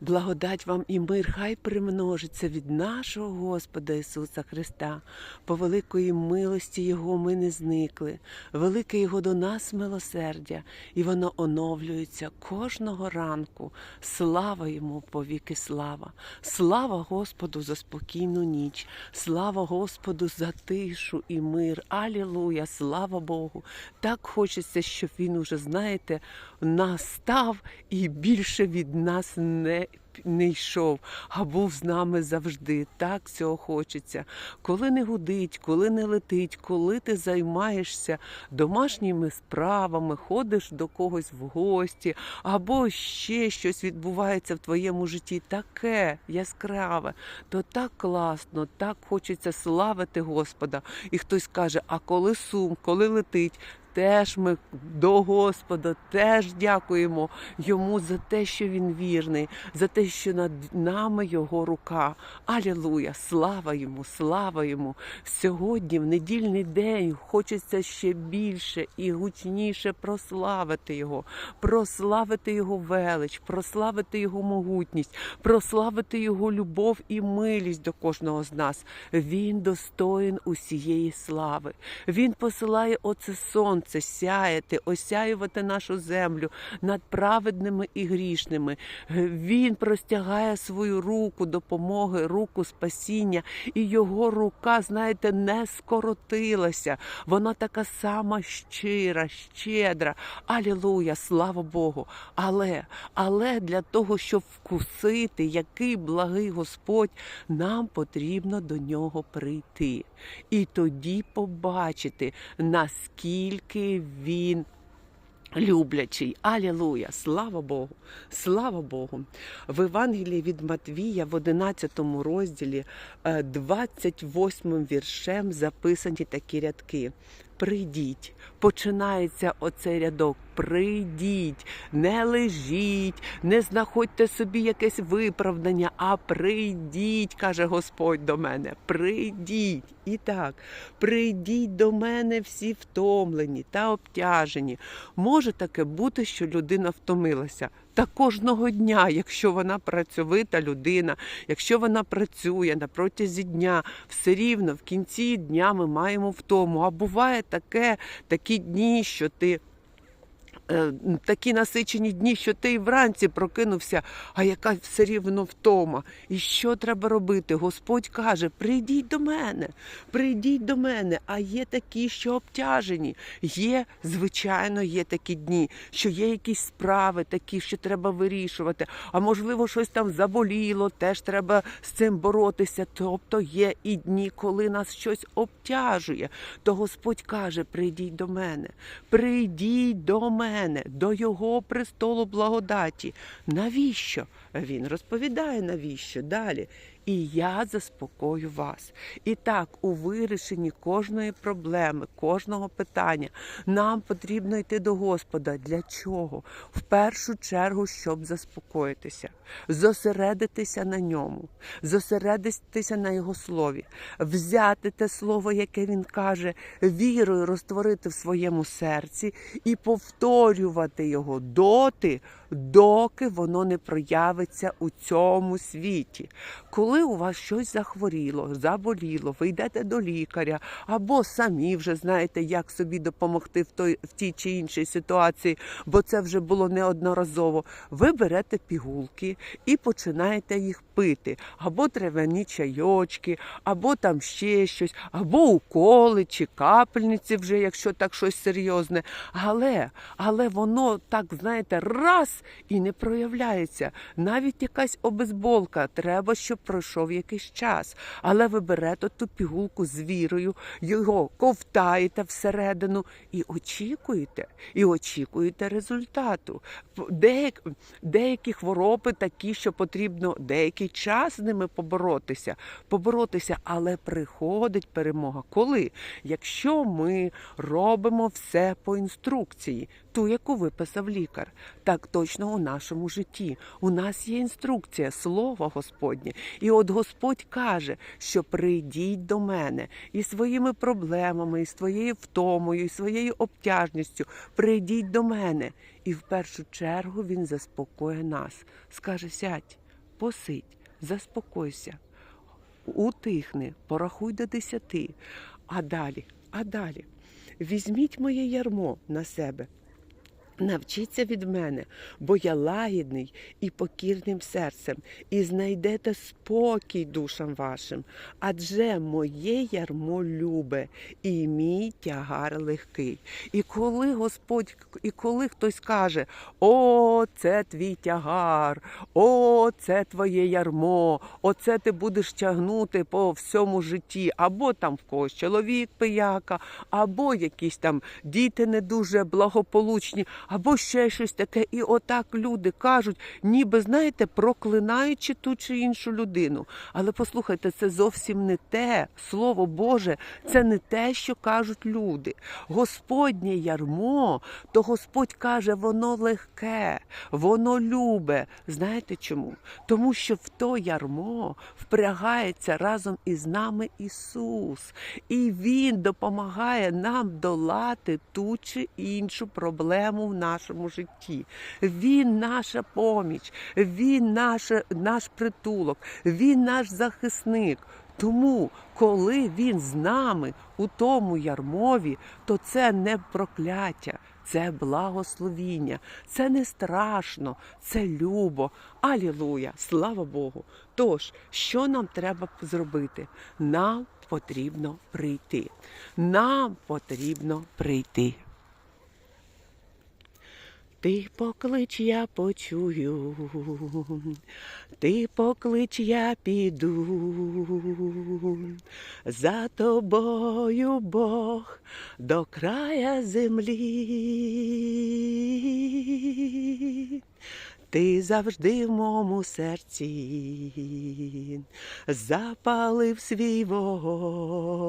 благодать вам і мир хай примножиться від нашого Господа Ісуса Христа. По великої милості Його ми не зникли, велике Його до нас милосердя, і воно оновлюється кожного ранку. Слава йому повіки слава! Слава Господу за спокійну ніч, слава Господу за тишу і мир. Алілуя, слава Богу! Так хочеться, щоб він уже, знаєте, настав і більше від нас не. Не йшов, а був з нами завжди. Так цього хочеться. Коли не гудить, коли не летить, коли ти займаєшся домашніми справами, ходиш до когось в гості, або ще щось відбувається в твоєму житті, таке яскраве, то так класно, так хочеться славити Господа. І хтось каже: а коли сум, коли летить, Теж ми до Господа, теж дякуємо йому за те, що він вірний, за те, що над нами його рука. Алілуя! Слава йому, слава йому! Сьогодні, в недільний день, хочеться ще більше і гучніше прославити його, прославити його велич, прославити його могутність, прославити його любов і милість до кожного з нас. Він достоїн усієї слави. Він посилає оце сонце сяяти, осяювати нашу землю над праведними і грішними. Він простягає свою руку допомоги, руку спасіння, і його рука, знаєте, не скоротилася. Вона така сама щира, щедра. Алілуя, слава Богу. Але, але для того, щоб вкусити, який благий Господь, нам потрібно до нього прийти. І тоді побачити, наскільки він. Люблячий, алілуя, слава Богу, слава Богу. В Евангелії від Матвія в 11 розділі, е, 28 віршем записані такі рядки. Прийдіть, починається оцей рядок. Прийдіть, не лежіть, не знаходьте собі якесь виправдання, а прийдіть, каже Господь до мене. Прийдіть. І так, прийдіть до мене всі втомлені та обтяжені. Може таке бути, що людина втомилася. Та кожного дня, якщо вона працьовита людина, якщо вона працює на протязі дня, все рівно в кінці дня ми маємо втому. А буває таке, такі дні, що ти. Е, Такі насичені дні, що ти і вранці прокинувся, а яка все рівно втома. І що треба робити? Господь каже: прийдіть до мене, прийдіть до мене. А є такі, що обтяжені. Є, звичайно, є такі дні, що є якісь справи такі, що треба вирішувати. А можливо, щось там заболіло, теж треба з цим боротися. Тобто є і дні, коли нас щось обтяжує. То Господь каже: прийдіть до мене, прийдіть до мене, до Його престолу благодаті. Навіщо? Він розповідає, навіщо далі. І я заспокою вас. І так, у вирішенні кожної проблеми, кожного питання нам потрібно йти до Господа. Для чого? В першу чергу, щоб заспокоїтися, зосередитися на ньому, зосередитися на його слові, взяти те слово, яке він каже, вірою розтворити в своєму серці і повторювати його доти, доки воно не проявиться у цьому світі. Коли у вас щось захворіло, заболіло, ви йдете до лікаря, або самі вже знаєте, як собі допомогти в той в тій чи іншій ситуації, бо це вже було неодноразово. Ви берете пігулки і починаєте їх пити, або трав'яні чайочки, або там ще щось, або уколи чи капельниці, вже якщо так щось серйозне. Але, але воно так, знаєте, раз і не проявляється. Навіть якась обезболка, треба, щоб пройшов якийсь час. Але ви берете ту пігулку з вірою, його ковтаєте всередину і очікуєте, і очікуєте результату. Деяк, деякі хвороби такі, що потрібно деякий час з ними поборотися, поборотися, але приходить перемога. Коли? Якщо ми робимо все по інструкції, ту, яку виписав лікар, так точно у нашому житті. У нас є інструкція, слово Господнє. І от Господь каже, що прийдіть до мене і своїми проблемами, і своєю втомою, і своєю обтяжністю. Прийдіть до мене. І в першу чергу Він заспокоїть нас. Скаже: сядь, посидь, заспокойся, утихни, порахуй до десяти. А далі, а далі. Візьміть моє ярмо на себе. Навчіться від мене, бо я лагідний і покірним серцем, і знайдете спокій душам вашим. Адже моє ярмо любе, і мій тягар легкий. І коли Господь, і коли хтось каже: О, це твій тягар, о, це твоє ярмо, оце ти будеш тягнути по всьому житті, або там в когось чоловік пияка, або якісь там діти не дуже благополучні або ще щось таке. І отак люди кажуть, ніби знаєте, проклинаючи ту чи іншу людину. Але послухайте, це зовсім не те. Слово Боже, це не те, що кажуть люди. Господнє ярмо, то Господь каже, воно легке, воно любе. Знаєте чому? Тому що в то ярмо впрягається разом із нами Ісус, і Він допомагає нам долати ту чи іншу проблему в нашому житті. Він наша поміч, Він наше, наш притулок, Він наш захисник. Тому, коли він з нами у тому ярмові, то це не прокляття, це благословіння, це не страшно, це любо. Алілуя! Слава Богу! Тож, що нам треба зробити? Нам потрібно прийти. Нам потрібно прийти. Ти поклич, я почую, ти поклич, я піду, за тобою Бог до края землі. Ти завжди в моєму серці запалив свій вогонь.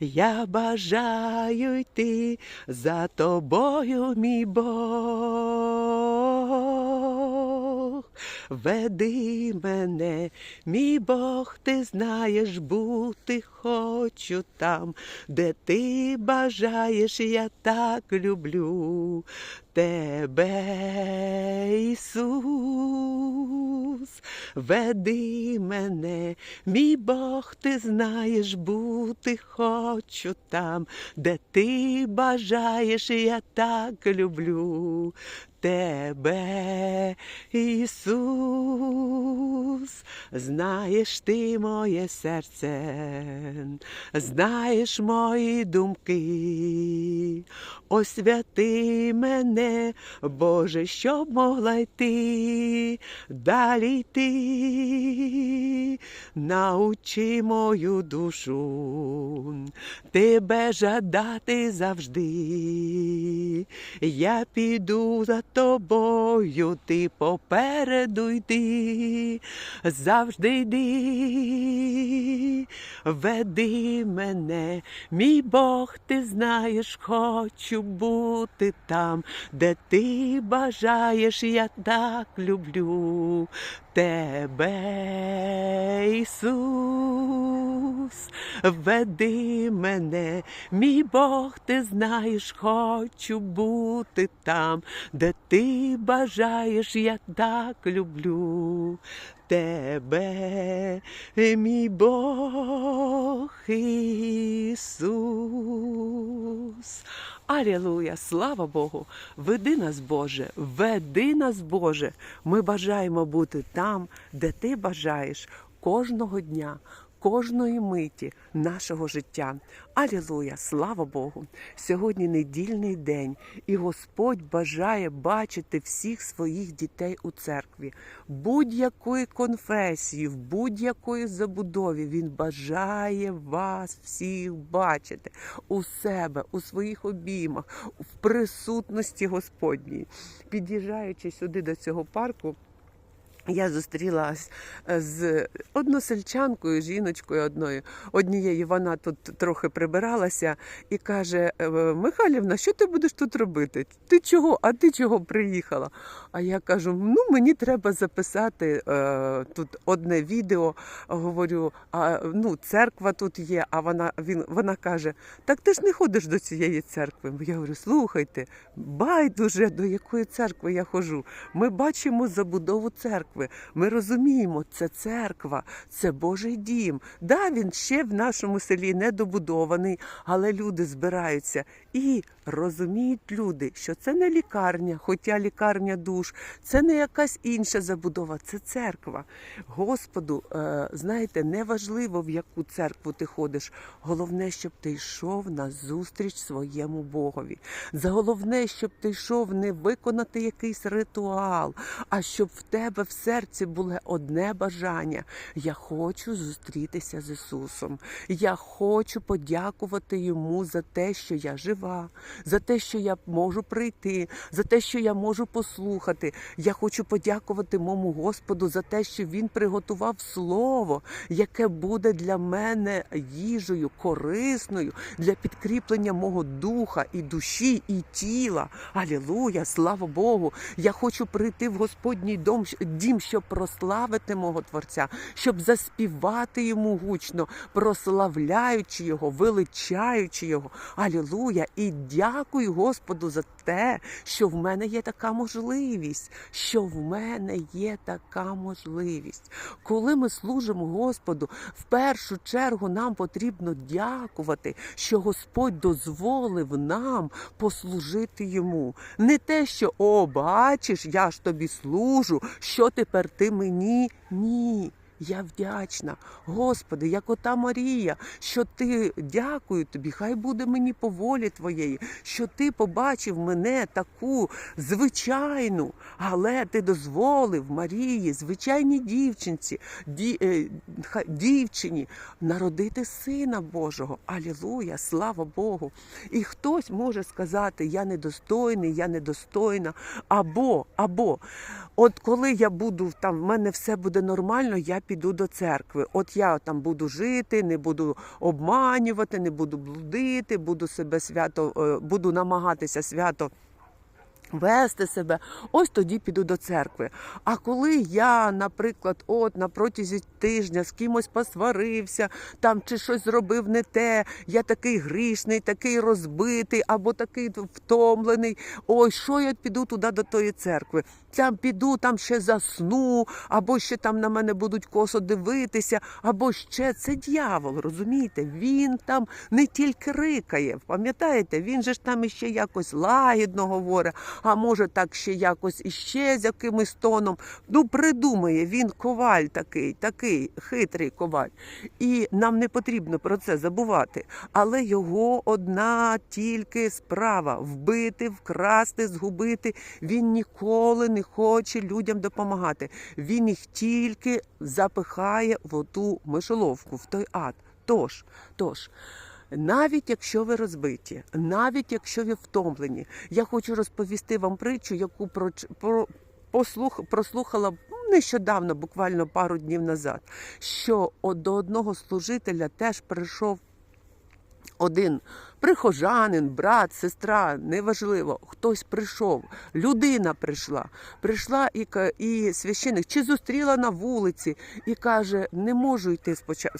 Я бажаю йти за тобою, мій Бог. Веди мене, мій Бог, ти знаєш, бути хочу там, де ти бажаєш, я так люблю тебе, Ісус, веди мене, мій Бог, ти знаєш, бути хочу там, де ти бажаєш, я так люблю тебе, Ісус, знаєш ти моє серце, знаєш мої думки, освяти мене, Боже, щоб могла йти, далі йти, научи мою душу, тебе жадати завжди. Я піду за тобою, ти попереду йди, завжди йди, веди мене, мій Бог, ти знаєш, хочу бути там, де ти бажаєш, я так люблю тебе, Ісус, веди мене, мій Бог, ти знаєш, хочу бути там, де ти бажаєш, я так люблю тебе, мій Бог Ісус. Алілуя, слава Богу! Веди нас, Боже, веди нас, Боже. Ми бажаємо бути там, де ти бажаєш кожного дня. Кожної миті нашого життя. Алілуя, слава Богу! Сьогодні недільний день, і Господь бажає бачити всіх своїх дітей у церкві, будь-якої конфесії, в будь-якої забудові. Він бажає вас всіх бачити у себе, у своїх обіймах, в присутності Господній. Під'їжджаючи сюди до цього парку. Я зустрілась е, з односельчанкою, жіночкою одною. Однією вона тут трохи прибиралася і каже: «Е, Михайлівна, що ти будеш тут робити? Ти чого? А ти чого приїхала? А я кажу: ну мені треба записати е, тут одне відео. Говорю, а ну церква тут є. А вона він вона каже: Так ти ж не ходиш до цієї церкви. Я говорю, слухайте, байдуже до якої церкви я ходжу. Ми бачимо забудову церкви. Ми розуміємо, це церква, це Божий дім. Да, він ще в нашому селі не добудований, але люди збираються і розуміють люди, що це не лікарня, хоча лікарня душ, це не якась інша забудова, це церква. Господу, е, знаєте, неважливо, в яку церкву ти ходиш. Головне, щоб ти йшов на зустріч своєму Богові. За головне, щоб ти йшов не виконати якийсь ритуал, а щоб в тебе в серці було одне бажання. Я хочу зустрітися з Ісусом. Я хочу подякувати Йому за те, що я жива, за те, що я можу прийти, за те, що я можу послухати. Я хочу подякувати моєму Господу за те, що Він приготував слово, яке буде для мене їжею, корисною для підкріплення мого духа і душі, і тіла. Алілуя, слава Богу! Я хочу прийти в Господній дом, дім, щоб прославити мого Творця, щоб заспівати йому гучно, прославляючи його, величаючи його. Алілуя! І дякую Господу за те, що в мене є така можливість, що в мене є така можливість. Коли ми служимо Господу, в першу чергу нам потрібно дякувати, що Господь дозволив нам послужити йому. Не те, що о, бачиш, я ж тобі служу, що тепер ти мені? Ні. Я вдячна, Господи, як ота Марія, що ти дякую тобі, хай буде мені по волі твоєї, що ти побачив мене таку звичайну, але ти дозволив Марії, звичайній дівчинці, ді, е, дівчині народити сина Божого. Алілуя, слава Богу. І хтось може сказати, я недостойний, я недостойна, або, або, от коли я буду там, в мене все буде нормально, я піду до церкви. От я там буду жити, не буду обманювати, не буду блудити, буду себе свято, е, буду намагатися свято. Вести себе, ось тоді піду до церкви. А коли я, наприклад, от на протязі тижня з кимось посварився, там чи щось зробив не те, я такий грішний, такий розбитий, або такий втомлений. Ой, що я піду туди до тої церкви? Там піду, там ще засну, або ще там на мене будуть косо дивитися, або ще це дьявол, розумієте? Він там не тільки рикає, пам'ятаєте? Він же ж там іще якось лагідно говорить, а може так ще якось іще з якимось тоном. Ну, придумає, він коваль такий, такий хитрий коваль. І нам не потрібно про це забувати. Але його одна тільки справа вбити, вкрасти, згубити. Він ніколи не хоче людям допомагати. Він їх тільки запихає в оту мишоловку, в той ад. Тож, тож. Навіть якщо ви розбиті, навіть якщо ви втомлені, я хочу розповісти вам притчу, яку про, про послух, прослухала нещодавно, буквально пару днів назад, що до одного служителя теж прийшов один прихожанин, брат, сестра, неважливо, хтось прийшов, людина прийшла, прийшла і, і священик чи зустріла на вулиці і каже: не можу йти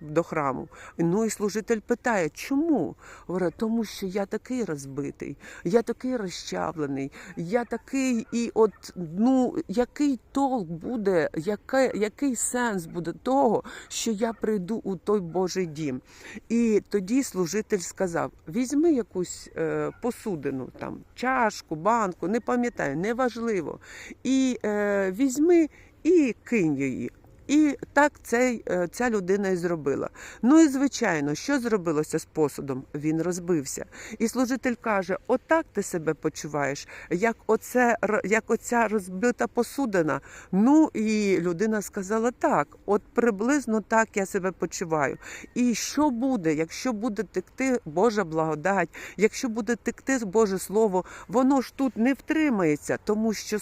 до храму. Ну і служитель питає, чому? Говорить, тому що я такий розбитий, я такий розчавлений, я такий, і от ну який толк буде, яке, який сенс буде того, що я прийду у той Божий дім. І тоді служитель сказав: візьми якусь е, посудину, там чашку, банку, не пам'ятаю, неважливо. І е, візьми і кинь її. І так цей, е, ця людина і зробила. Ну і звичайно, що зробилося з посудом? Він розбився. І служитель каже: Отак ти себе почуваєш, як оце, як оця розбита посудина. Ну і людина сказала: так, от приблизно так я себе почуваю. І що буде, якщо буде текти Божа благодать, якщо буде текти Боже Слово, воно ж тут не втримається, тому що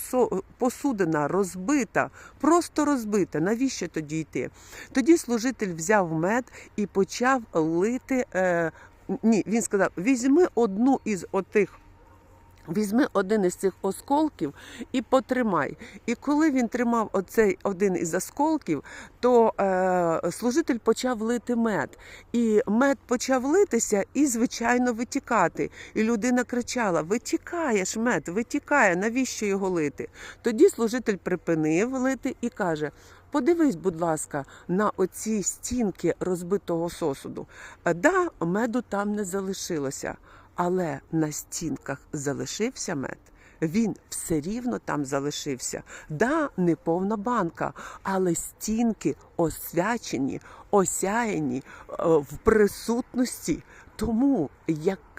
посудина розбита, просто розбита. Навіщо тоді йти? Тоді служитель взяв мед і почав лити. Е, ні, він сказав: візьми одну із отих. Візьми один із цих осколків і потримай. І коли він тримав оцей один із осколків, то е, служитель почав лити мед. І мед почав литися і, звичайно, витікати. І людина кричала: Витікаєш мед, витікає, навіщо його лити? Тоді служитель припинив лити і каже: Подивись, будь ласка, на оці стінки розбитого сосуду. Е, Да, меду там не залишилося але на стінках залишився мед. Він все рівно там залишився. Да, не повна банка, але стінки освячені, осяяні е, в присутності. Тому,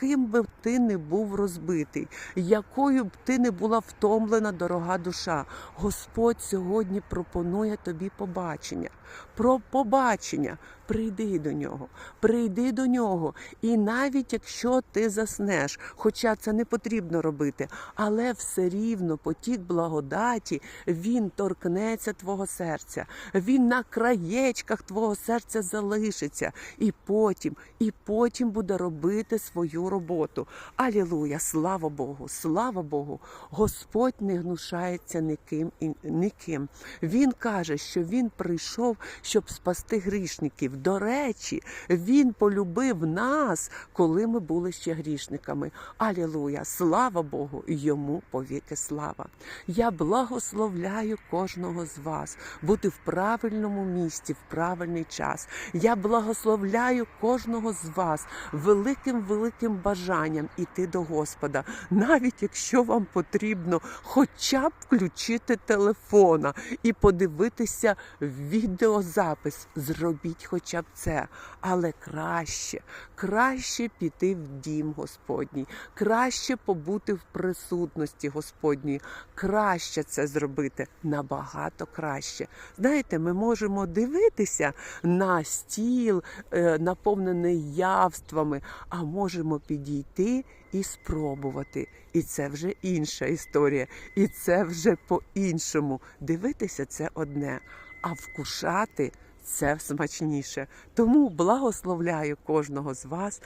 яким би ти не був розбитий, якою б ти не була втомлена дорога душа, Господь сьогодні пропонує тобі побачення. Про побачення прийди до нього, прийди до нього. І навіть якщо ти заснеш, хоча це не потрібно робити, але все рівно потік благодаті, він торкнеться твого серця, він на краєчках твого серця залишиться, і потім, і потім буде робити свою роботу. Алілуя! Слава Богу! Слава Богу! Господь не гнушається ніким і ніким. Він каже, що він прийшов, щоб спасти грішників. До речі, він полюбив нас, коли ми були ще грішниками. Алілуя! Слава Богу! Йому повіки слава! Я благословляю кожного з вас бути в правильному місці, в правильний час. Я благословляю кожного з вас великим великим бажанням іти до Господа, навіть якщо вам потрібно хоча б включити телефона і подивитися відеозапис. Зробіть хоча б це, але краще, краще піти в дім Господній, краще побути в присутності Господній, краще це зробити набагато краще. Знаєте, ми можемо дивитися на стіл, е, наповнений явствами, а можемо підійти і спробувати. І це вже інша історія, і це вже по-іншому. Дивитися це одне, а вкушати це смачніше. Тому благословляю кожного з вас.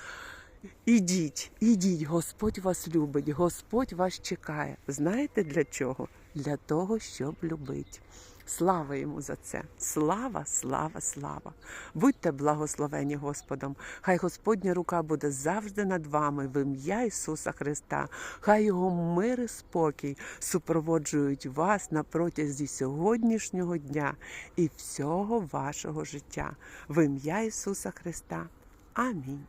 Ідіть, ідіть, Господь вас любить, Господь вас чекає. Знаєте для чого? Для того, щоб любить. Слава йому за це. Слава, слава, слава. Будьте благословені Господом. Хай Господня рука буде завжди над вами в ім'я Ісуса Христа. Хай його мир і спокій супроводжують вас на протязі сьогоднішнього дня і всього вашого життя. В ім'я Ісуса Христа. Амінь.